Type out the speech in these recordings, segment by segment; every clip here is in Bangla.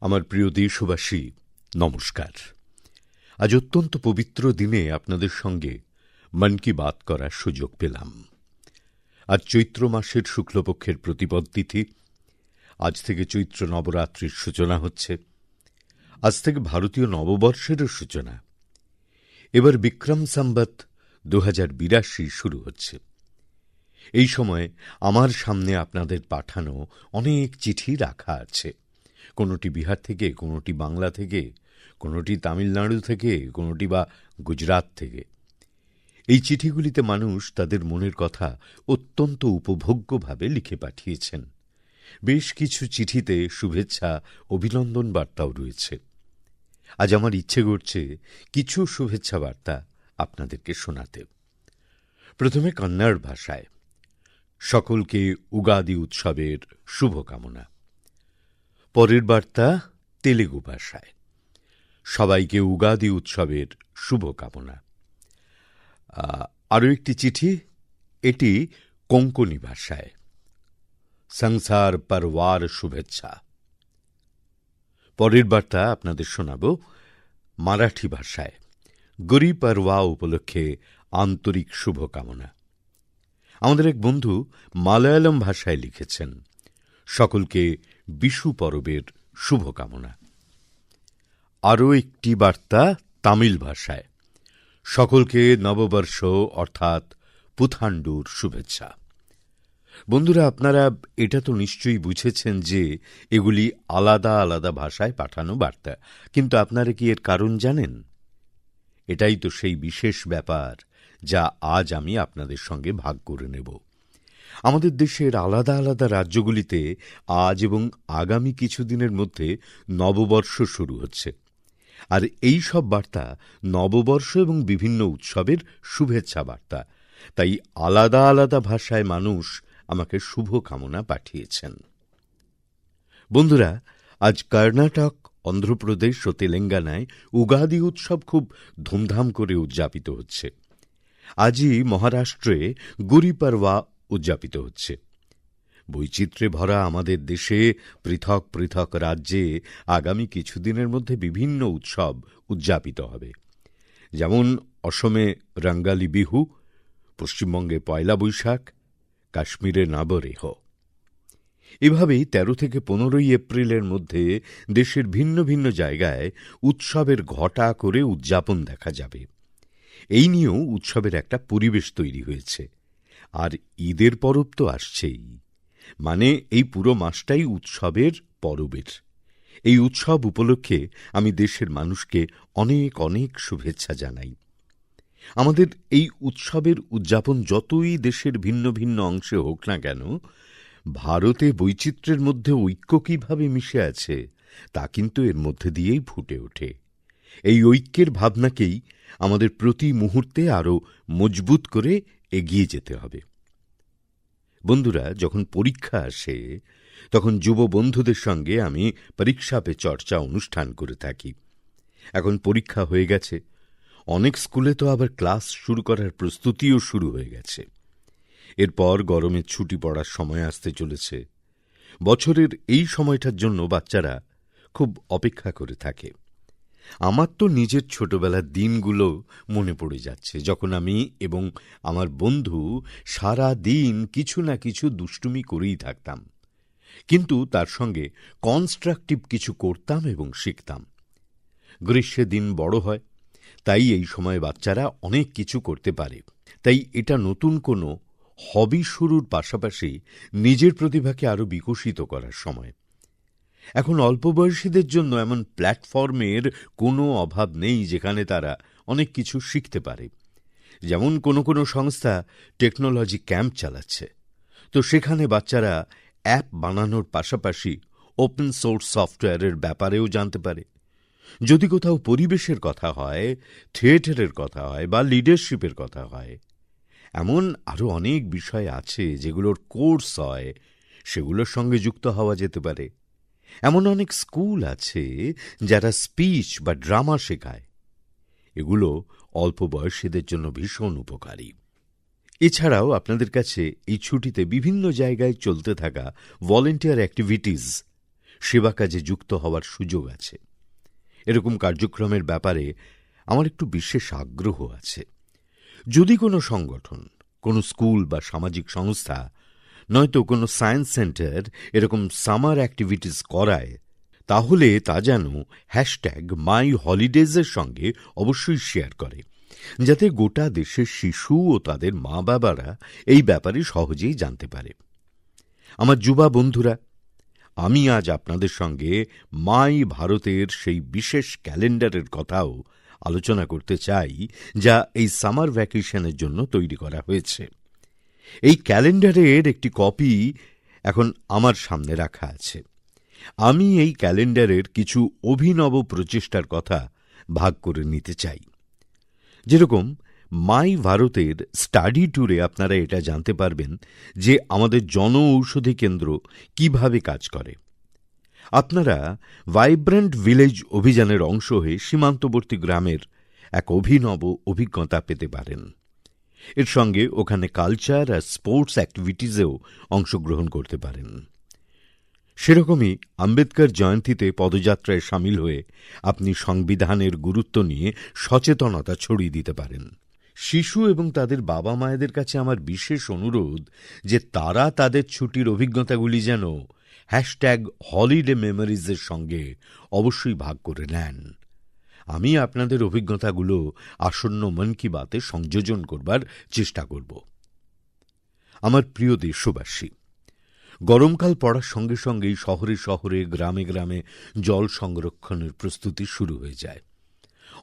আমার প্রিয় দেশবাসী, নমস্কার। আজ অত্যন্ত পবিত্র দিনে আপনাদের সঙ্গে মন কি বাত করার সুযোগ পেলাম। আজ চৈত্র মাসের শুক্লপক্ষের প্রতিপদ তিথি। আজ থেকে চৈত্র নবরাত্রির সূচনা হচ্ছে। আজ থেকে ভারতীয় নববর্ষেরও সূচনা। এবার বিক্রম সম্বত দু শুরু হচ্ছে। এই সময় আমার সামনে আপনাদের পাঠানো অনেক চিঠি রাখা আছে। কোনোটি বিহার থেকে, কোনোটি বাংলা থেকে, কোনোটি তামিলনাড়ু থেকে, কোনোটি বা গুজরাত থেকে। এই চিঠিগুলিতে মানুষ তাদের মনের কথা অত্যন্ত উপভোগ্যভাবে লিখে পাঠিয়েছেন। বেশ কিছু চিঠিতে শুভেচ্ছা, অভিনন্দন বার্তাও রয়েছে। আজ আমার ইচ্ছে করছে কিছু শুভেচ্ছা বার্তা আপনাদেরকে শোনাতে। প্রথমে কন্নড় ভাষায়। সকলকে উগাদি উৎসবের শুভকামনা। পরের বার্তা তেলেগু ভাষায়। সবাইকে উগাদি উৎসবের শুভকামনা। আরও একটি চিঠি, এটি কোঙ্কনি ভাষায়। সংসার পরওয়ার শুভেচ্ছা। পরের বার্তা আপনাদের শোনাব মারাঠি ভাষায়। গরি পরওয়া উপলক্ষে আন্তরিক শুভকামনা। আমাদের এক বন্ধু মালয়ালম ভাষায় লিখেছেন, সকলকে বিশু পরবের শুভকামনা। আরও একটি বার্তা তামিল ভাষায়। সকলকে নববর্ষ অর্থাৎ পুথান্ডুর শুভেচ্ছা। বন্ধুরা, আপনারা এটা তো নিশ্চয়ই বুঝেছেন যে এগুলি আলাদা আলাদা ভাষায় পাঠানো বার্তা। কিন্তু আপনারা কি এর কারণ জানেন? এটাই তো সেই বিশেষ ব্যাপার যা আজ আমি আপনাদের সঙ্গে ভাগ করে নেব। আমাদের দেশের আলাদা আলাদা রাজ্যগুলিতে আজ এবং আগামী কিছুদিনের মধ্যে নববর্ষ শুরু হচ্ছে। আর এই সব বার্তা নববর্ষ এবং বিভিন্ন উৎসবের শুভেচ্ছা বার্তা। তাই আলাদা আলাদা ভাষায় মানুষ আমাকে শুভকামনা পাঠিয়েছেন। বন্ধুরা, আজ কর্ণাটক, অন্ধ্রপ্রদেশ ও তেলেঙ্গানায় উগাদি উৎসব খুব ধুমধাম করে উদযাপিত হচ্ছে। আজই মহারাষ্ট্রে গুড়ি পরওয়া উদযাপিত হচ্ছে। বৈচিত্র্যে ভরা আমাদের দেশে পৃথক পৃথক রাজ্যে আগামী কিছুদিনের মধ্যে বিভিন্ন উৎসব উদযাপিত হবে। যেমন অসমে রঙ্গালী বিহু, পশ্চিমবঙ্গে পয়লা বৈশাখ, কাশ্মীরে নাবরেহ। এভাবেই ১৩ থেকে পনেরোই এপ্রিলের মধ্যে দেশের ভিন্ন ভিন্ন জায়গায় উৎসবের ঘটা করে উদযাপন দেখা যাবে। এই নিয়েও উৎসবের একটা পরিবেশ তৈরি হয়েছে। আর ঈদের পরব তো আসছেই। মানে এই পুরো মাসটাই উৎসবের পরবের। এই উৎসব উপলক্ষে আমি দেশের মানুষকে অনেক অনেক শুভেচ্ছা জানাই। আমাদের এই উৎসবের উদযাপন যতই দেশের ভিন্ন ভিন্ন অংশে হোক না কেন, ভারতে বৈচিত্র্যের মধ্যে ঐক্য কীভাবে মিশে আছে, তা কিন্তু এর মধ্যে দিয়েই ফুটে ওঠে। এই ঐক্যের ভাবনাকেই আমাদের প্রতি মুহূর্তে আরও মজবুত করে এগিয়ে যেতে হবে। বন্ধুরা, যখন পরীক্ষা আসে, তখন যুব বন্ধুদের সঙ্গে আমি পরীক্ষা পে চর্চা অনুষ্ঠান করে থাকি। এখন পরীক্ষা হয়ে গেছে। অনেক স্কুলে তো আবার ক্লাস শুরু করার প্রস্তুতিও শুরু হয়ে গেছে। এরপর গরমের ছুটি পড়ার সময় আসতে চলেছে। বছরের এই সময়টার জন্য বাচ্চারা খুব অপেক্ষা করে থাকে। আমার তো নিজের ছোটবেলার দিনগুলো মনে পড়ে যাচ্ছে। যখন আমি এবং আমার বন্ধু সারা দিন কিছু না কিছু দুষ্টুমি করেই থাকতাম। কিন্তু তার সঙ্গে কনস্ট্রাকটিভ কিছু করতাম এবং শিখতাম। গ্রীষ্মে দিন বড় হয়, তাই এই সময় বাচ্চারা অনেক কিছু করতে পারে। তাই এটা নতুন কোনো হবি শুরুর পাশাপাশি নিজের প্রতিভাকে আরও বিকশিত করার সময়। এখন অল্প বয়সীদের জন্য এমন প্ল্যাটফর্মের কোনো অভাব নেই যেখানে তারা অনেক কিছু শিখতে পারে। যেমন কোনো কোনো সংস্থা টেকনোলজি ক্যাম্প চালাচ্ছে। তো সেখানে বাচ্চারা অ্যাপ বানানোর পাশাপাশি ওপেন সোর্স সফটওয়্যারের ব্যাপারেও জানতে পারে। যদি কোথাও পরিবেশের কথা হয়, থিয়েটারের কথা হয় বা লিডারশিপের কথা হয়, এমন আরও অনেক বিষয় আছে যেগুলোর কোর্স হয়, সেগুলোর সঙ্গে যুক্ত হওয়া যেতে পারে। এমন অনেক স্কুল আছে যারা স্পিচ বা ড্রামা শেখায়। এগুলো অল্প বয়সীদের জন্য ভীষণ উপকারী। এছাড়াও আপনাদের কাছে এই ছুটিতে বিভিন্ন জায়গায় চলতে থাকা ভলেন্টিয়ার অ্যাক্টিভিটিস, সেবা কাজে যুক্ত হওয়ার সুযোগ আছে। এরকম কার্যক্রমের ব্যাপারে আমার একটু বিশেষ আগ্রহ আছে। যদি কোনো সংগঠন, কোনো স্কুল বা সামাজিক সংস্থা নয়তো কোনো সায়েন্স সেন্টার এরকম সামার অ্যাক্টিভিটিস করায়, তাহলে তা যেন হ্যাশট্যাগ মাই হলিডেজের সঙ্গে অবশ্যই শেয়ার করে, যাতে গোটা দেশের শিশু ও তাদের মা বাবারা এই ব্যাপারে সহজেই জানতে পারে। আমার যুবা বন্ধুরা, আমি আজ আপনাদের সঙ্গে মাই ভারতের সেই বিশেষ ক্যালেন্ডারের কথাও আলোচনা করতে চাই, যা এই সামার ভ্যাকেশনের জন্য তৈরি করা হয়েছে। এই ক্যালেন্ডারের একটি কপি এখন আমার সামনে রাখা আছে। আমি এই ক্যালেন্ডারের কিছু অভিনব প্রচেষ্টার কথা ভাগ করে নিতে চাই। যেরকম, মাই ভারতের স্টাডি ট্যুরে আপনারা এটা জানতে পারবেন যে আমাদের জন ঔষধি কেন্দ্র কীভাবে কাজ করে। আপনারা ভাইব্র্যান্ট ভিলেজ অভিযানের অংশ হয়ে সীমান্তবর্তী গ্রামের এক অভিনব অভিজ্ঞতা পেতে পারেন। এর সঙ্গে ওখানে কালচার আর স্পোর্টস অ্যাক্টিভিটিসেও অংশগ্রহণ করতে পারেন। সেরকমই আম্বেদকর জয়ন্তীতে পদযাত্রায় সামিল হয়ে আপনি সংবিধানের গুরুত্ব নিয়ে সচেতনতা ছড়িয়ে দিতে পারেন। শিশু এবং তাদের বাবা মায়েদের কাছে আমার বিশেষ অনুরোধ যে তারা তাদের ছুটির অভিজ্ঞতাগুলি যেন হ্যাশট্যাগ হলিডে মেমোরিজের সঙ্গে অবশ্যই ভাগ করে নেন। আমি আপনাদের অভিজ্ঞতাগুলো আসন্ন মন কি বাতে সংযোজন করবার চেষ্টা করব। আমার প্রিয় দেশবাসী, গরমকাল পড়ার সঙ্গে সঙ্গেই শহরে শহরে, গ্রামে গ্রামে জল সংরক্ষণের প্রস্তুতি শুরু হয়ে যায়।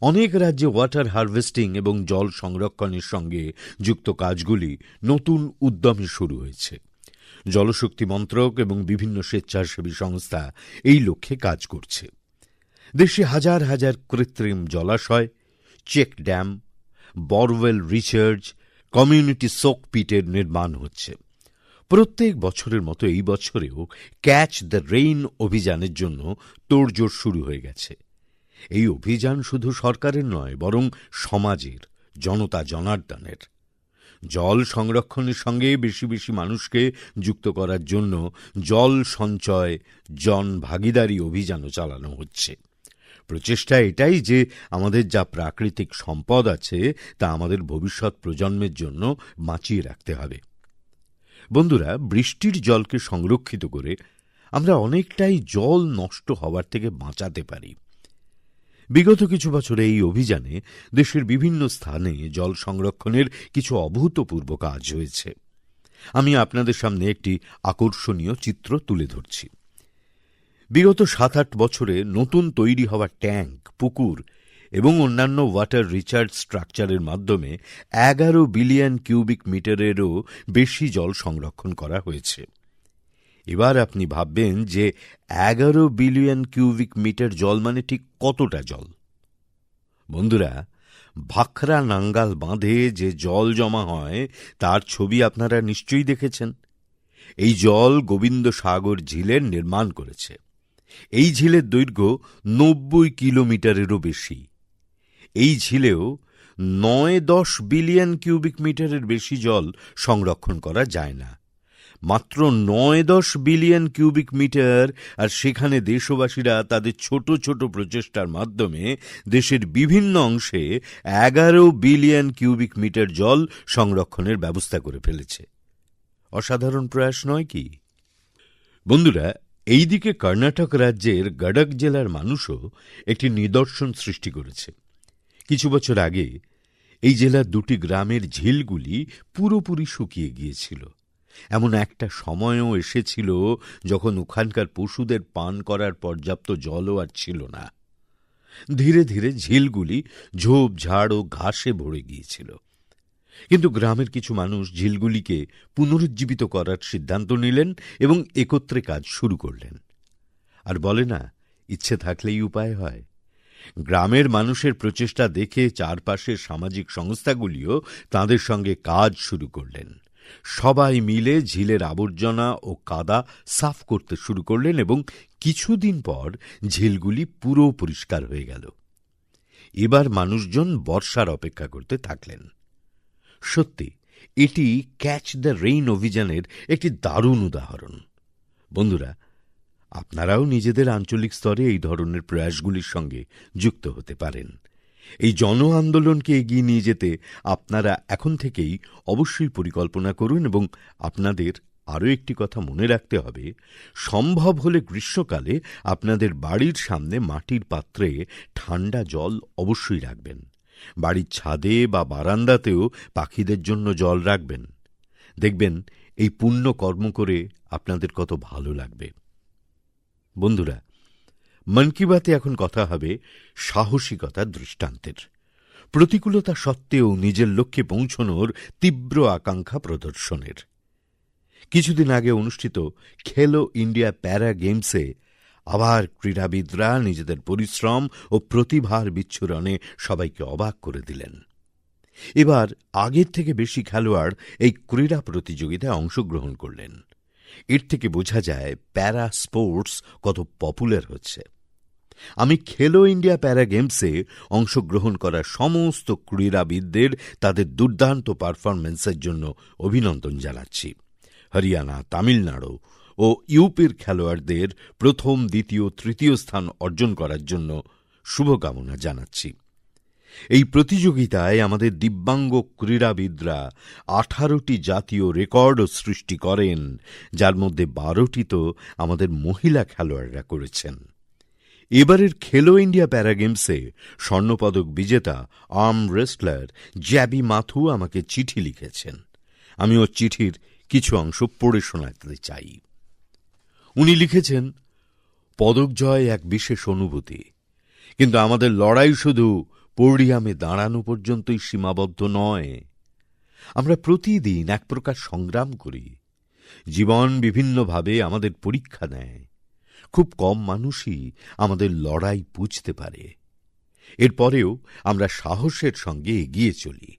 অনেক রাজ্যে ওয়াটার হারভেস্টিং এবং জল সংরক্ষণের সঙ্গে যুক্ত কাজগুলি নতুন উদ্যমে শুরু হয়েছে। জলশক্তি মন্ত্রক এবং বিভিন্ন স্বেচ্ছাসেবী সংস্থা এই লক্ষ্যে কাজ করছে। দেশে হাজার হাজার কৃত্রিম জলাশয়, check dam, borewell recharge community soak পিটের নির্মাণ হচ্ছে। প্রত্যেক বছরের মতো এই বছরেও ক্যাচ দ্য রেইন অভিযানের জন্য তোড়জোড় শুরু হয়ে গেছে। এই অভিযান শুধু সরকারের নয়, বরং সমাজের, জনতা জনার্দনের। জল সংরক্ষণের সঙ্গে বেশি বেশি মানুষকে যুক্ত করার জন্য জল সঞ্চয়, জন ভাগিদারি অভিযানও চালানো হচ্ছে। প্রচেষ্টা এটাই যে আমাদের যা প্রাকৃতিক সম্পদ আছে তা আমাদের ভবিষ্যৎ প্রজন্মের জন্য বাঁচিয়ে রাখতে হবে। বন্ধুরা, বৃষ্টির জলকে সংরক্ষিত করে আমরা অনেকটাই জল নষ্ট হওয়ার থেকে বাঁচাতে পারি। বিগত কিছু বছরে এই অভিযানে দেশের বিভিন্ন স্থানে জল সংরক্ষণের কিছু অভূতপূর্ব কাজ হয়েছে। আমি আপনাদের সামনে একটি আকর্ষণীয় চিত্র তুলে ধরছি। বিগত সাত আট বছরে নতুন তৈরি হওয়া ট্যাঙ্ক, পুকুর এবং অন্যান্য ওয়াটার রিচার্জ স্ট্রাকচারের মাধ্যমে এগারো বিলিয়ন কিউবিক মিটারেরও বেশি জল সংরক্ষণ করা হয়েছে। এবার আপনি ভাববেন যে এগারো বিলিয়ন কিউবিক মিটার জল মানে ঠিক কতটা জল? বন্ধুরা, ভাখরা নাঙ্গাল বাঁধে যে জল জমা হয়, তার ছবি আপনারা নিশ্চয়ই দেখেছেন। এই জল গোবিন্দ সাগর ঝিলের নির্মাণ করেছে। এই ঝিলের দৈর্ঘ্য নব্বই কিলোমিটারেরও বেশি। এই ঝিলেও নয় দশ বিলিয়ন কিউবিক মিটারের বেশি জল সংরক্ষণ করা যায় না। মাত্র নয় দশ বিলিয়ন কিউবিক মিটার, আর সেখানে দেশবাসীরা তাদের ছোট ছোট প্রচেষ্টার মাধ্যমে দেশের বিভিন্ন অংশে এগারো বিলিয়ন কিউবিক মিটার জল সংরক্ষণের ব্যবস্থা করে ফেলেছে। অসাধারণ প্রয়াস নয় কি? বন্ধুরা এইদিকে কর্ণাটক রাজ্যের গডক জেলার মানুষও একটি নিদর্শন সৃষ্টি করেছে। কিছু বছর আগে এই জেলার দুটি গ্রামের ঝিলগুলি পুরোপুরি শুকিয়ে গিয়েছিল। এমন একটা সময়ও এসেছিল যখন ওখানকার পশুদের পান করার পর্যাপ্ত জলও আর ছিল না। ধীরে ধীরে ঝিলগুলি ঝোপঝাড় ও ঘাসে ভরে গিয়েছিল। কিন্তু গ্রামের কিছু মানুষ ঝিলগুলিকে পুনরুজ্জীবিত করার সিদ্ধান্ত নিলেন এবং একত্রে কাজ শুরু করলেন। আর বলে না, ইচ্ছে থাকলেই উপায় হয়। গ্রামের মানুষের প্রচেষ্টা দেখে চারপাশের সামাজিক সংস্থাগুলিও তাদের সঙ্গে কাজ শুরু করলেন। সবাই মিলে ঝিলের আবর্জনা ও কাদা সাফ করতে শুরু করলেন এবং কিছুদিন পর ঝিলগুলি পুরো পরিষ্কার হয়ে গেল। এবার মানুষজন বর্ষার অপেক্ষা করতে থাকলেন। সত্যি, এটি ক্যাচ দ্য রেইন অভিযানের একটি দারুণ উদাহরণ। বন্ধুরা, আপনারাও নিজেদের আঞ্চলিক স্তরে এই ধরনের প্রয়াসগুলির সঙ্গে যুক্ত হতে পারেন। এই জন আন্দোলনকে এগিয়ে নিয়ে যেতে আপনারা এখন থেকেই অবশ্যই পরিকল্পনা করুন এবং আপনাদের আরও একটি কথা মনে রাখতে হবে, সম্ভব হলে গ্রীষ্মকালে আপনাদের বাড়ির সামনে মাটির পাত্রে ঠান্ডা জল অবশ্যই রাখবেন। বাড়ির ছাদে বা বারান্দাতেও পাখিদের জন্য জল রাখবেন। দেখবেন এই পুণ্য কর্ম করে আপনাদের কত ভালো লাগবে। বন্ধুরা, মন কি বাতে এখন কথা হবে সাহসিকতার দৃষ্টান্তের। প্রতিকূলতা সত্ত্বেও নিজের লক্ষ্যে পৌঁছনোর তীব্র আকাঙ্ক্ষা প্রদর্শনের। কিছুদিন আগে অনুষ্ঠিত খেলো ইন্ডিয়া প্যারা গেমসে আবার ক্রীড়াবিদরা নিজেদের পরিশ্রম ও প্রতিভার বিচ্ছুরণে সবাইকে অবাক করে দিলেন। এবার আগের থেকে বেশি খেলোয়াড় এই ক্রীড়া প্রতিযোগিতায় অংশগ্রহণ করলেন। এর থেকে বোঝা যায় প্যারা স্পোর্টস কত পপুলার হচ্ছে। আমি খেলো ইন্ডিয়া প্যারা গেমসে অংশগ্রহণ করা সমস্ত ক্রীড়াবিদদের তাদের দুর্দান্ত পারফরম্যান্সের জন্য অভিনন্দন জানাচ্ছি। হরিয়ানা, তামিলনাড়ু ও ইউপির খেলোয়াড়দের প্রথম, দ্বিতীয়, তৃতীয় স্থান অর্জন করার জন্য শুভকামনা জানাচ্ছি। এই প্রতিযোগিতায় আমাদের দিব্যাঙ্গ ক্রীড়াবিদরা আঠারোটি জাতীয় রেকর্ডও সৃষ্টি করেন, যার মধ্যে বারোটি তো আমাদের মহিলা খেলোয়াড়রা করেছেন। এবারের খেলো ইন্ডিয়া প্যারা গেমসে স্বর্ণপদক বিজেতা, আর্ম রেসলার জ্যাবি মাথু আমাকে চিঠি লিখেছেন। আমি ওর চিঠির কিছু অংশ পড়ে শোনাতে চাই। উনি লিখেছেন পদক জয় এক বিশেষ অনুভূতি। কিন্তু আমাদের লড়াই শুধু পোডিয়ামে দাঁড়ানো পর্যন্তই সীমাবদ্ধ নয়। আমরা প্রতিদিন এক প্রকার সংগ্রাম করি। জীবন বিভিন্নভাবে আমাদের পরীক্ষা নেয়। খুব কম মানুষই আমাদের লড়াই বুঝতে পারে। এরপরেও আমরা সাহসের সঙ্গে এগিয়ে চলি।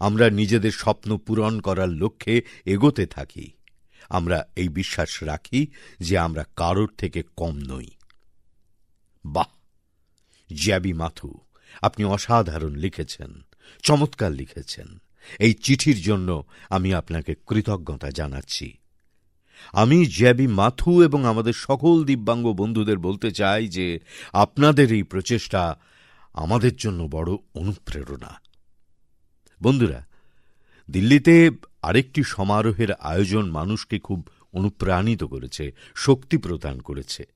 আমরা নিজেদের স্বপ্ন পূরণ করার লক্ষ্যে এগোতে থাকি। আমরা এই বিশ্বাস রাখি যে আমরা কারোর থেকে কম নই। বাহ! জ্যাবি মাথু, আপনি অসাধারণ লিখেছেন, চমৎকার লিখেছেন। এই চিঠির জন্য আমি আপনাকে কৃতজ্ঞতা জানাচ্ছি। আমি জ্যাবি মাথু এবং আমাদের সকল দিব্যাঙ্গ বন্ধুদের বলতে চাই যে আপনাদের এই প্রচেষ্টা আমাদের জন্য বড় অনুপ্রেরণা। বন্ধুরা দিল্লিতে আরেকটি সমারোহের আয়োজন মানুষকে খুব অনুপ্রাণিত করেছে, শক্তি প্রদান করেছে।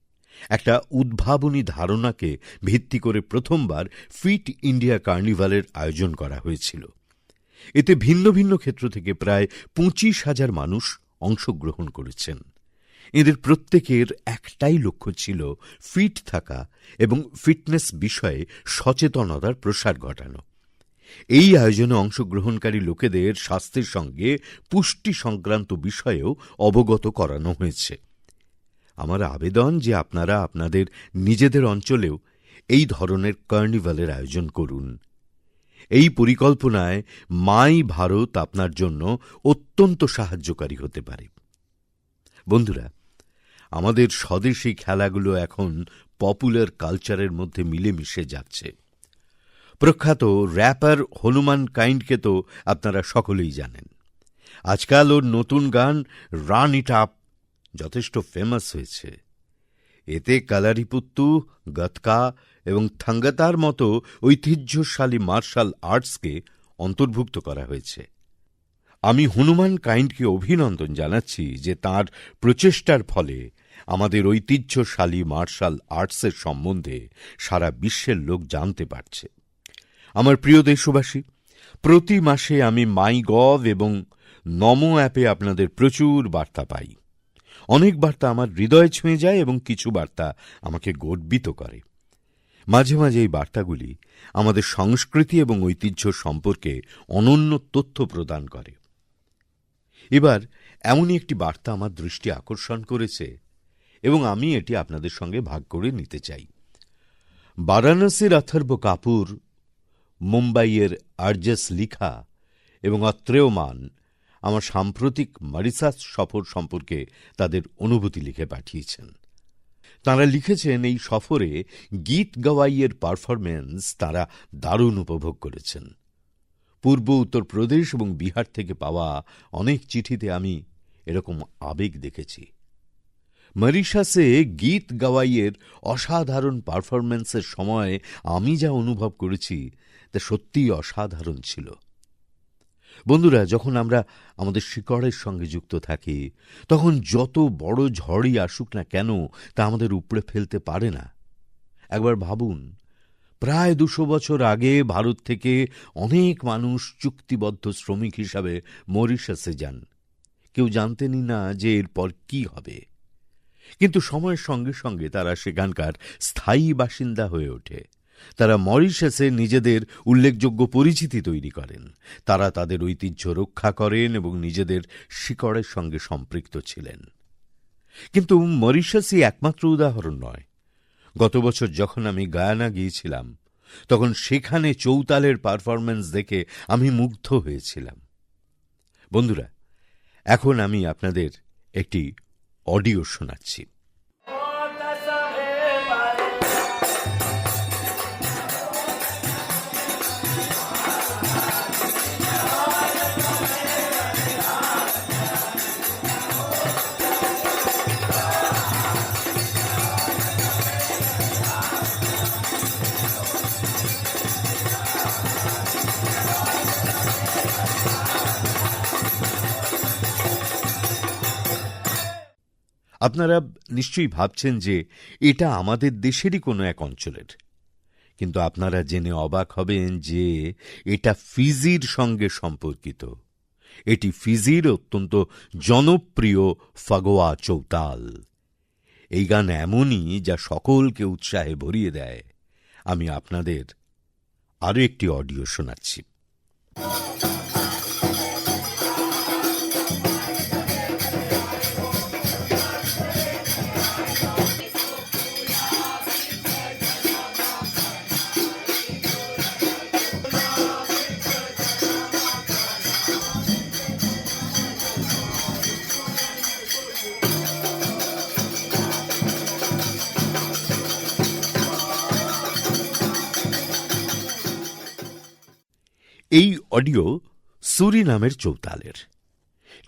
একটা উদ্ভাবনী ধারণাকে ভিত্তি করে প্রথমবার ফিট ইন্ডিয়া কার্নিভালের আয়োজন করা হয়েছিল। এতে ভিন্ন ভিন্ন ক্ষেত্র থেকে প্রায় পঁচিশ হাজার মানুষ অংশগ্রহণ করেছেন। এদের প্রত্যেকের একটাই লক্ষ্য ছিল ফিট থাকা এবং ফিটনেস বিষয়ে সচেতনতার প্রসার ঘটানো। এই আয়োজনে অংশগ্রহণকারী লোকেদের স্বাস্থ্যের সঙ্গে পুষ্টি সংক্রান্ত বিষয়েও অবগত করানো হয়েছে। আমার আবেদন যে আপনারা আপনাদের নিজেদের অঞ্চলেও এই ধরনের কার্নিভালের আয়োজন করুন। এই পরিকল্পনায় মাই ভারত আপনার জন্য অত্যন্ত সাহায্যকারী হতে পারে। বন্ধুরা, আমাদের স্বদেশী খেলাগুলো এখন পপুলার কালচারের মধ্যে মিলেমিশে যাচ্ছে। প্রখ্যাত র্যাপার হনুমান কাইন্ডকে তো আপনারা সকলেই জানেন। আজকাল ওর নতুন গান রান ইট আপ যথেষ্ট ফেমাস হয়েছে। এতে কালারিপুত্তু, গতকা এবং থাঙ্গাতার মতো ঐতিহ্যশালী মার্শাল আর্টসকে অন্তর্ভুক্ত করা হয়েছে। আমি হনুমান কাইন্ডকে অভিনন্দন জানাচ্ছি যে তার প্রচেষ্টার ফলে আমাদের ঐতিহ্যশালী মার্শাল আর্টসের সম্বন্ধে সারা বিশ্বের লোক জানতে পারছে। আমার প্রিয় দেশবাসী, প্রতি মাসে আমি মাই গভ এবং নমো অ্যাপে আপনাদের প্রচুর বার্তা পাই। অনেক বার্তা আমার হৃদয় ছুঁয়ে যায় এবং কিছু বার্তা আমাকে গর্বিত করে। মাঝে মাঝে এই বার্তাগুলি আমাদের সংস্কৃতি এবং ঐতিহ্য সম্পর্কে অনন্য তথ্য প্রদান করে। এবার এমনই একটি বার্তা আমার দৃষ্টি আকর্ষণ করেছে এবং আমি এটি আপনাদের সঙ্গে ভাগ করে নিতে চাই। বারাণসীর অথর্ব কাপুর মুম্বাইয়ের আর্জেস লিখা এবং অত্রেয়মান আমার সাম্প্রতিক মারিসাস সফর সম্পর্কে তাদের অনুভূতি লিখে পাঠিয়েছেন। তাঁরা লিখেছেন, এই সফরে গীত গাওয়াইয়ের পারফরম্যান্স তারা দারুণ উপভোগ করেছেন। পূর্ব উত্তরপ্রদেশ এবং বিহার থেকে পাওয়া অনেক চিঠিতে আমি এরকম আবেগ দেখেছি। মরিশাসে গীত গাওয়াইয়ের অসাধারণ পারফরম্যান্সের সময় আমি যা অনুভব করেছি তা সত্যিই অসাধারণ ছিল। বন্ধুরা, যখন আমরা আমাদের শিকড়ের সঙ্গে যুক্ত থাকি, তখন যত বড় ঝড়ই আসুক না কেন তা আমাদের উপড়ে ফেলতে পারে না। একবার ভাবুন, প্রায় দুশো বছর আগে ভারত থেকে অনেক মানুষ চুক্তিবদ্ধ শ্রমিক হিসাবে মরিশাসে যান। কেউ জানতেনই না যে এরপর কি হবে। কিন্তু সময়ের সঙ্গে সঙ্গে তারা সেখানকার স্থায়ী বাসিন্দা হয়ে ওঠে। তারা মরিশাসে নিজেদের উল্লেখযোগ্য পরিচিতি তৈরি করেন। তারা তাদের ঐতিহ্য রক্ষা করেন এবং নিজেদের শিকড়ের সঙ্গে সম্পৃক্ত ছিলেন। কিন্তু মরিশাসই একমাত্র উদাহরণ নয়। গত বছর যখন আমি গায়ানা গিয়েছিলাম, তখন সেখানে চৌতালের পারফরম্যান্স দেখে আমি মুগ্ধ হয়েছিলাম। বন্ধুরা, এখন আমি আপনাদের একটি অডিও শোনাচ্ছি। আপনারা নিশ্চয়ই ভাবছেন যে এটা আমাদের দেশেরই কোনো এক অঞ্চলের। কিন্তু আপনারা জেনে অবাক হবেন যে এটা ফিজির সঙ্গে সম্পর্কিত। এটি ফিজির অত্যন্ত জনপ্রিয় ফাগোয়া চৌতাল। এই গান এমনই যা সকলকে উৎসাহে ভরিয়ে দেয়। আমি আপনাদের আরও একটি অডিও শোনাচ্ছি। এই অডিও সুরিনামের চৌতালের।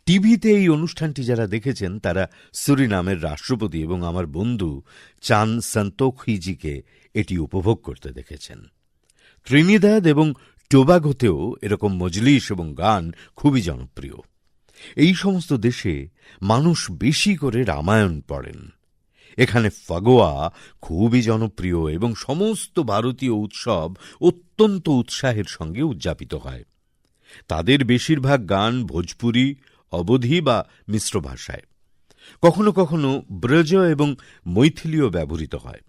টিভিতে এই অনুষ্ঠানটি যারা দেখেছেন, তারা সুরিনামের রাষ্ট্রপতি এবং আমার বন্ধু চান সন্তোখিজিকে এটি উপভোগ করতে দেখেছেন। ত্রিনিদাদ এবং টোবাগোতেও এরকম মজলিস এবং গান খুবই জনপ্রিয়। এই সমস্ত দেশে মানুষ বেশি করে রামায়ণ পড়েন। এখানে ফাগোয়া খুবই জনপ্রিয় এবং সমস্ত ভারতীয় উৎসব অত্যন্ত উৎসাহের সঙ্গে উদযাপিত হয়। তাদের বেশিরভাগ গান ভোজপুরি, অবধি বা মিশ্র ভাষায়। কখনো কখনো ব্রজ এবং মৈথিলীয় ব্যবহৃত হয়।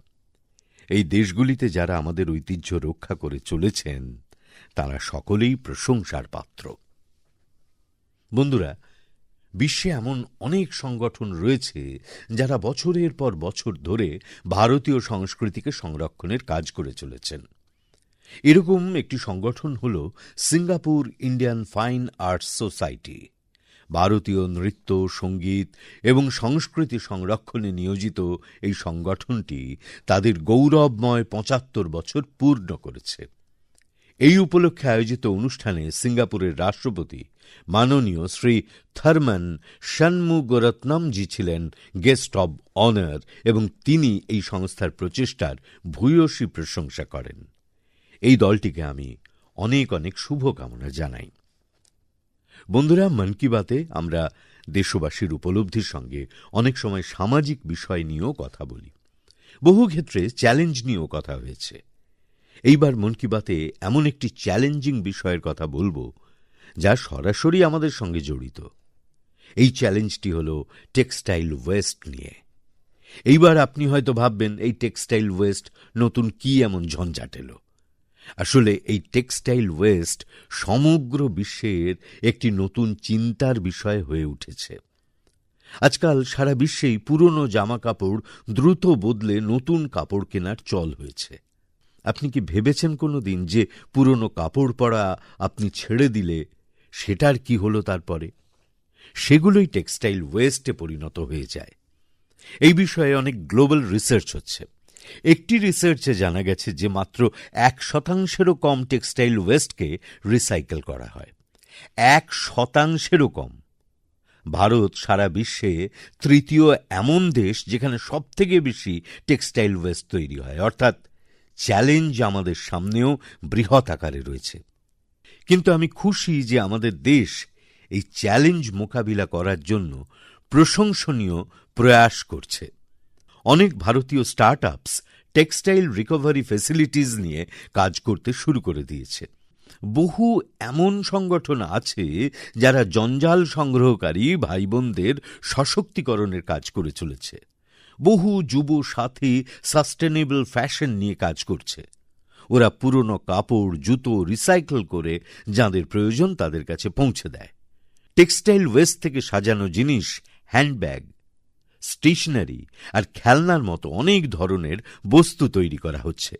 এই দেশগুলিতে যারা আমাদের ঐতিহ্য রক্ষা করে চলেছেন, তারা সকলেই প্রশংসার পাত্র। বন্ধুরা, বিশ্বে এমন অনেক সংগঠন রয়েছে যারা বছরের পর বছর ধরে ভারতীয় সংস্কৃতিকে সংরক্ষণের কাজ করে চলেছেন। এরকম একটি সংগঠন হল Singapore Indian fine arts society. ভারতীয় নৃত্য, সংগীত এবং সংস্কৃতি সংরক্ষণে নিয়োজিত এই সংগঠনটি তাদের গৌরবময় পঁচাত্তর বছর পূর্ণ করেছে। এই উপলক্ষে আয়োজিত অনুষ্ঠানে সিঙ্গাপুরের রাষ্ট্রপতি মাননীয় শ্রী থর্মন ষণ্মুগরত্নমজি ছিলেন গেস্ট অব অনার এবং তিনি এই সংস্থার প্রচেষ্টার ভূয়সী প্রশংসা করেন। এই দলটিকে আমি অনেক অনেক শুভকামনা জানাই। বন্ধুরা, মন কি বাতে আমরা দেশবাসীর উপলব্ধির সঙ্গে অনেক সময় সামাজিক বিষয় নিয়েও কথা বলি। বহু ক্ষেত্রে চ্যালেঞ্জ নিয়েও কথা হয়েছে। এইবার মন কি বাতে এমন একটি চ্যালেঞ্জিং বিষয়ের কথা বলব, যা সরাসরি আমাদের সঙ্গে জড়িত। এই চ্যালেঞ্জটি হল টেক্সটাইল ওয়েস্ট নিয়ে। এইবার আপনি হয়তো ভাববেন, এই টেক্সটাইল ওয়েস্ট নতুন কি এমন ঝঞ্ঝাট এলো? আসলে এই টেক্সটাইল ওয়েস্ট সমগ্র বিশ্বের একটি নতুন চিন্তার বিষয় হয়ে উঠেছে। আজকাল সারা বিশ্বেই পুরনো জামা কাপড় দ্রুত বদলে নতুন কাপড় কেনার চল হয়েছে। আপনি কি ভেবেছেন কোনো দিন যে পুরনো কাপড় পরা আপনি ছেড়ে দিলে সেটার কি হলো তারপরে? সেগুলোই টেক্সটাইল ওয়েস্টে পরিণত হয়ে যায়। এই বিষয়ে অনেক গ্লোবাল রিসার্চ হচ্ছে। একটি রিসার্চে জানা গেছে যে মাত্র এক শতাংশেরও কম টেক্সটাইল ওয়েস্টকে রিসাইকেল করা হয়। এক শতাংশেরও কম। ভারত সারা বিশ্বে তৃতীয় এমন দেশ যেখানে সবথেকে বেশি টেক্সটাইল ওয়েস্ট তৈরি হয়। অর্থাৎ চ্যালেঞ্জ আমাদের সামনেও বৃহৎ আকারে রয়েছে। কিন্তু আমি খুশি যে আমাদের দেশ এই চ্যালেঞ্জ মোকাবিলা করার জন্য প্রশংসনীয় প্রয়াস করছে। অনেক ভারতীয় স্টার্টআপস টেক্সটাইল রিকভারি ফেসিলিটিস নিয়ে কাজ করতে শুরু করে দিয়েছে। বহু এমন সংগঠন আছে যারা জঞ্জাল সংগ্রহকারী ভাই বোনদের সশক্তিকরণের কাজ করে চলেছে। বহু যুব সাথী সাস্টেনেবল ফ্যাশন নিয়ে কাজ করছে। ওরা পুরনো কাপড়, জুতো রিসাইকেল করে যাদের প্রয়োজন তাদের কাছে পৌঁছে দেয়। টেক্সটাইল ওয়েস্ট থেকে সাজানো জিনিস, হ্যান্ডব্যাগ স্টেশনারি আর খেলনার মতো অনেক ধরনের বস্তু তৈরি করা হচ্ছে।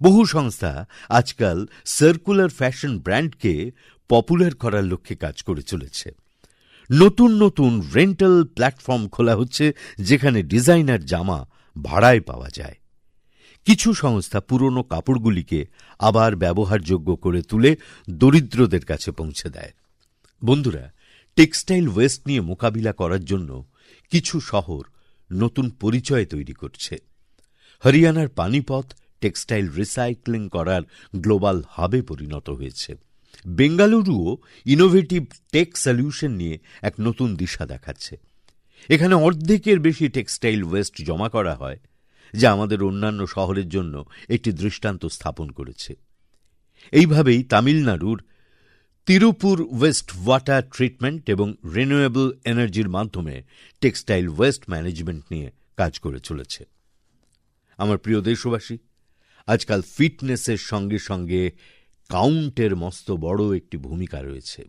বহু সংস্থা আজকাল সার্কুলার ফ্যাশন ব্র্যান্ডকে পপুলার করার লক্ষ্যে কাজ করে চলেছে। নতুন নতুন রেন্টাল প্ল্যাটফর্ম খোলা হচ্ছে যেখানে ডিজাইনার জামা ভাড়ায় পাওয়া যায়। কিছু সংস্থা পুরনো কাপড়গুলিকে আবার ব্যবহারযোগ্য করে তুলে দরিদ্রদের কাছে পৌঁছে দেয়। বন্ধুরা টেক্সটাইল ওয়েস্ট নিয়ে মোকাবিলা করার জন্য কিছু শহর নতুন পরিচয় তৈরি করছে। হরিয়ানার পানিপথ টেক্সটাইল রিসাইক্লিং করার গ্লোবাল হাবে পরিণত হয়েছে। বেঙ্গালুরুও ইনোভেটিভ টেক সলিউশন নিয়ে এক নতুন দিশা দেখাচ্ছে। এখানে অর্ধেকের বেশি টেক্সটাইল ওয়েস্ট জমা করা হয়, যা আমাদের অন্যান্য শহরের জন্য একটি দৃষ্টান্ত স্থাপন করেছে। এইভাবেই তামিলনাড়ুর তিরুপুর ওয়েস্ট ওয়াটার ট্রিটমেন্ট এবং রিনিউয়েবল এনার্জির মাধ্যমে টেক্সটাইল ওয়েস্ট ম্যানেজমেন্ট নিয়ে কাজ করে চলেছে। আমার প্রিয় দেশবাসী, আজকাল ফিটনেসের সঙ্গে সঙ্গে কাউন্টের মস্ত বড় একটি ভূমিকা রয়েছে।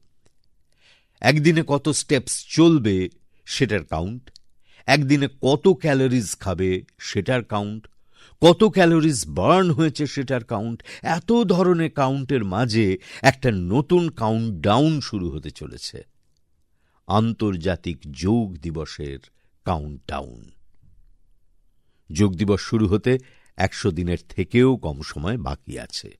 একদিনে কত স্টেপস চলবে সেটার কাউন্ট একদিনে কত ক্যালোরিজ খাবে সেটার কাউন্ট কত ক্যালোরিজ বার্ন হয়েছে সেটার কাউন্ট এত ধরনের কাউন্টের মাঝে একটা নতুন কাউন্ট ডাউন শুরু হতে চলেছে। আন্তর্জাতিক যোগ দিবসের কাউন্ট ডাউন যোগ দিবস শুরু হতে একশো দিনের থেকেও কম সময় বাকি আছে।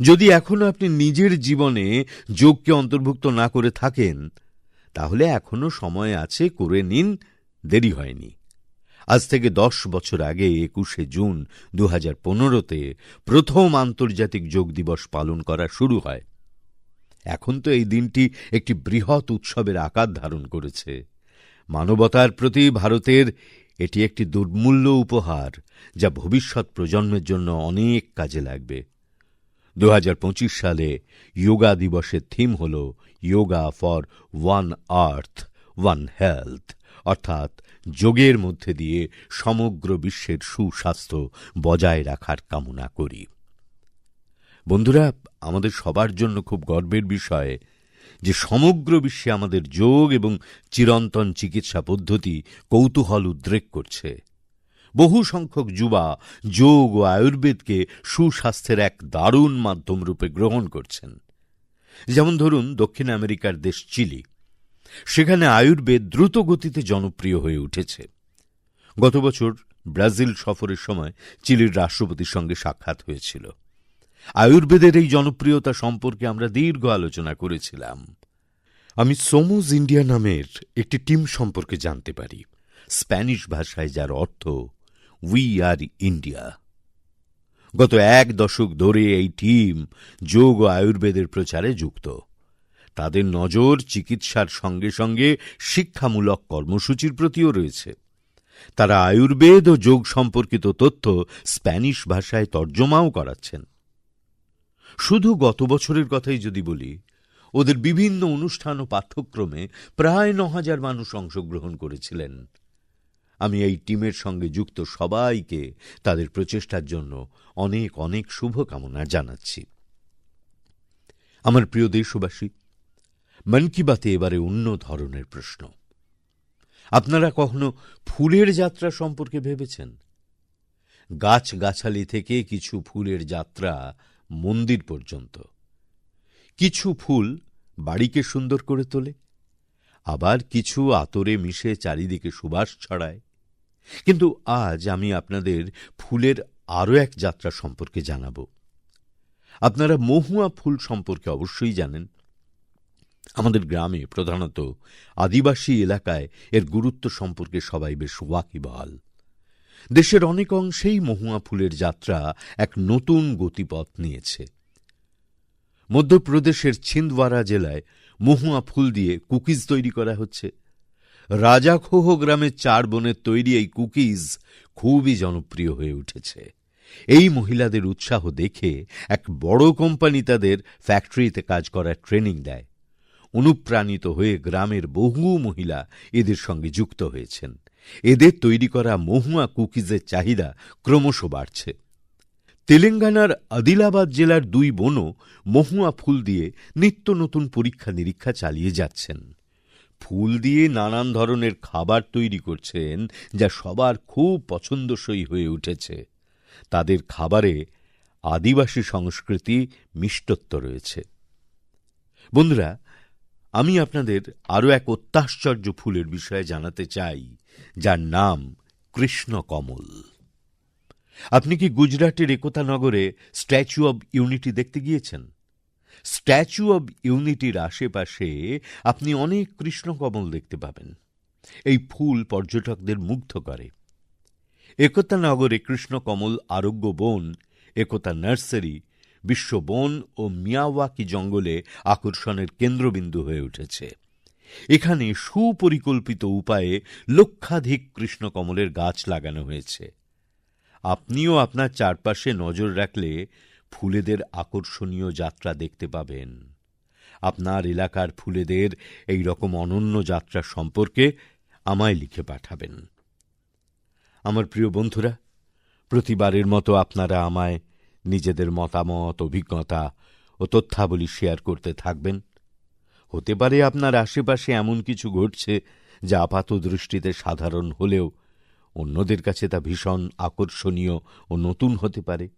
যদি এখনও আপনি নিজের জীবনে যোগকে অন্তর্ভুক্ত না করে থাকেন, তাহলে এখনও সময় আছে করে নিন, দেরি হয়নি। আজ থেকে দশ বছর আগে একুশে জুন দু হাজার পনেরোতে প্রথম আন্তর্জাতিক যোগ দিবস পালন করা শুরু হয়। এখন তো এই দিনটি একটি বৃহৎ উৎসবের আকার ধারণ করেছে। মানবতার প্রতি ভারতের এটি একটি দুর্মূল্য উপহার যা ভবিষ্যৎ প্রজন্মের জন্য অনেক কাজে লাগবে। দু হাজার পঁচিশ সালে যোগা দিবসের থিম হল yoga for one earth, one health অর্থাৎ যোগের মধ্যে দিয়ে সমগ্র বিশ্বের সুস্বাস্থ্য বজায় রাখার কামনা করি। বন্ধুরা, আমাদের সবার জন্য খুব গর্বের বিষয় যে সমগ্র বিশ্বে আমাদের যোগ এবং চিরন্তন চিকিৎসা পদ্ধতি কৌতূহল উদ্রেক করছে। বহু সংখ্যক যুবা যোগ ও আয়ুর্বেদকে সুস্বাস্থ্যের এক দারুণ মাধ্যম রূপে গ্রহণ করছেন। যেমন ধরুন, দক্ষিণ আমেরিকার দেশ চিলি। সেখানে আয়ুর্বেদ দ্রুত গতিতে জনপ্রিয় হয়ে উঠেছে। গত বছর ব্রাজিল সফরের সময় চিলির রাষ্ট্রপতির সঙ্গে সাক্ষাৎ হয়েছিল। আয়ুর্বেদের এই জনপ্রিয়তা সম্পর্কে আমরা দীর্ঘ আলোচনা করেছিলাম। আমি সোমোজ ইন্ডিয়া নামের একটি টিম সম্পর্কে জানতে পারি। স্প্যানিশ ভাষায় যার অর্থ উই আর ইন্ডিয়া গত এক দশক ধরে এই টিম যোগ ও আয়ুর্বেদের প্রচারে যুক্ত। তাদের নজর চিকিৎসার সঙ্গে সঙ্গে শিক্ষামূলক কর্মসূচির প্রতিও রয়েছে। তারা আয়ুর্বেদ ও যোগ সম্পর্কিত তথ্য স্প্যানিশ ভাষায় তর্জমাও করাচ্ছেন। শুধু গত বছরের কথাই যদি বলি, ওদের বিভিন্ন অনুষ্ঠান ও পাঠ্যক্রমে প্রায় ন হাজার মানুষ অংশগ্রহণ করেছিলেন। আমি এই টিমের সঙ্গে যুক্ত সবাইকে তাদের প্রচেষ্টার জন্য অনেক অনেক শুভকামনা জানাচ্ছি। আমার প্রিয় দেশবাসী মন কি বাতে এবারে অন্য ধরনের প্রশ্ন। আপনারা কখনো ফুলের যাত্রা সম্পর্কে ভেবেছেন? গাছগাছালি থেকে কিছু ফুলের যাত্রা মন্দির পর্যন্ত। কিছু ফুল বাড়িকে সুন্দর করে তোলে, আবার কিছু আতরে মিশে চারিদিকে সুবাস ছড়ায়। কিন্তু আজ আমি আপনাদের ফুলের আরও এক যাত্রা সম্পর্কে জানাব। আপনারা মহুয়া ফুল সম্পর্কে অবশ্যই জানেন। আমাদের গ্রামে প্রধানত আদিবাসী এলাকায় এর গুরুত্ব সম্পর্কে সবাই বেশ ওয়াকিবহাল। দেশের অনেক অংশেই মহুয়া ফুলের যাত্রা এক নতুন গতিপথ নিয়েছে। মধ্যপ্রদেশের ছিন্দওয়ারা জেলায় মহুয়া ফুল দিয়ে কুকিজ তৈরি করা হচ্ছে। রাজাখোহ গ্রামের চার বোনের তৈরি এই কুকিজ খুবই জনপ্রিয় হয়ে উঠেছে। এই মহিলাদের উৎসাহ দেখে এক বড় কোম্পানি তাদের ফ্যাক্টরিতে কাজ করার ট্রেনিং দেয়। অনুপ্রাণিত হয়ে গ্রামের বহু মহিলা এদের সঙ্গে যুক্ত হয়েছেন। এদের তৈরি করা মহুয়া কুকিজের চাহিদা ক্রমশ বাড়ছে। তেলেঙ্গানার আদিলাবাদ জেলার দুই বোনও মহুয়া ফুল দিয়ে নিত্য নতুন পরীক্ষা নিরীক্ষা চালিয়ে যাচ্ছেন। ফুল দিয়ে নানান ধরনের খাবার তৈরি করছেন, যা সবার খুব পছন্দসই হয়ে উঠেছে। তাদের খাবারে আদিবাসী সংস্কৃতি মিষ্টত্ব রয়েছে। বন্ধুরা আমি আপনাদের আরও এক অত্যাশ্চর্য ফুলের বিষয়ে জানাতে চাই, যার নাম কৃষ্ণকমল। আপনি কি গুজরাটের একতা নগরে স্ট্যাচু অব ইউনিটি দেখতে গিয়েছেন? স্ট্যাচু অব ইউনিটির আশেপাশে আপনি অনেক কৃষ্ণকমল দেখতে পাবেন। এই ফুল পর্যটকদের মুগ্ধ করে। একতা নগরে কৃষ্ণকমল আরোগ্য বন, একতা নার্সারি বিশ্ব বন ও মিয়াওয়াকি জঙ্গলে আকর্ষণের কেন্দ্রবিন্দু হয়ে উঠেছে। এখানে সুপরিকল্পিত উপায়ে লক্ষাধিক কৃষ্ণকমলের গাছ লাগানো হয়েছে। আপনিও আপনার চারপাশে নজর রাখলে ফুলেদের আকর্ষণীয় যাত্রা দেখতে পাবেন। আপনার এলাকার ফুলেদের এই রকম অনন্য যাত্রা সম্পর্কে আমায় লিখে পাঠাবেন। আমার প্রিয় বন্ধুরা, প্রতিবারের মতো আপনারা আমায় নিজেদের মতামত, অভিজ্ঞতা ও তথ্যাবলী শেয়ার করতে থাকবেন। হতে পারে আপনার আশেপাশে এমন কিছু ঘটছে যা আপাত দৃষ্টিতে সাধারণ হলেও অন্যদের কাছে তা ভীষণ আকর্ষণীয় ও নতুন হতে পারে।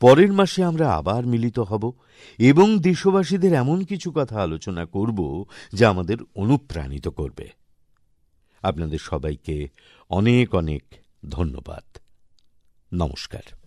পরের মাসে আমরা আবার মিলিত হব এবং দেশবাসীদের এমন কিছু কথা আলোচনা করব যা আমাদের অনুপ্রাণিত করবে। আপনাদের সবাইকে অনেক অনেক ধন্যবাদ। নমস্কার।